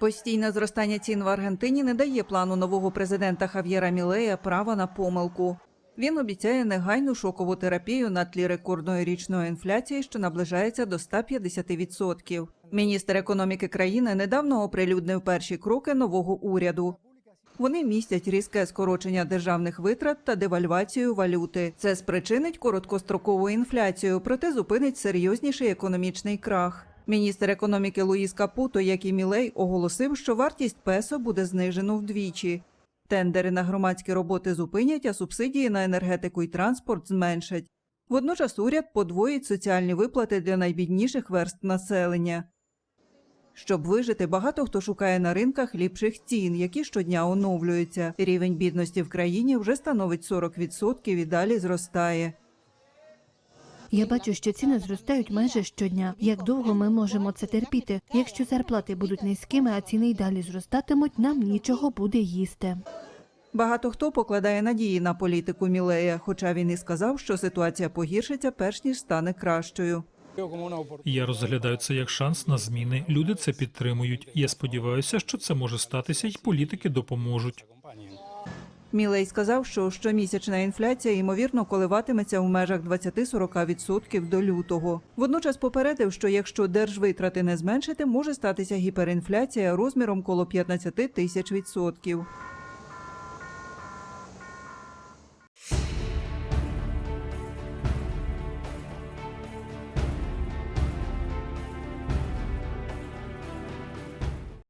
Постійне зростання цін в Аргентині не дає плану нового президента Хав'єра Мілея права на помилку. Він обіцяє негайну шокову терапію на тлі рекордної річної інфляції, що наближається до 150%. Міністр економіки країни недавно оприлюднив перші кроки нового уряду. Вони містять різке скорочення державних витрат та девальвацію валюти. Це спричинить короткострокову інфляцію, проте зупинить серйозніший економічний крах. Міністр економіки Луїс Капуто, як і Мілей, оголосив, що вартість песо буде знижено вдвічі. Тендери на громадські роботи зупинять, а субсидії на енергетику і транспорт зменшать. Водночас уряд подвоїть соціальні виплати для найбідніших верств населення. Щоб вижити, багато хто шукає на ринках ліпших цін, які щодня оновлюються. Рівень бідності в країні вже становить 40% і далі зростає. Я бачу, що ціни зростають майже щодня. Як довго ми можемо це терпіти? Якщо зарплати будуть низькими, а ціни й далі зростатимуть, нам нічого буде їсти. Багато хто покладає надії на політику Мілея, хоча він і сказав, що ситуація погіршиться перш ніж стане кращою. Я розглядаю це як шанс на зміни. Люди це підтримують. Я сподіваюся, що це може статися, і політики допоможуть. Мілей сказав, що щомісячна інфляція ймовірно коливатиметься в межах 20-40% до лютого. Водночас попередив, що якщо держвитрати не зменшити, може статися гіперінфляція розміром коло 15 тисяч відсотків.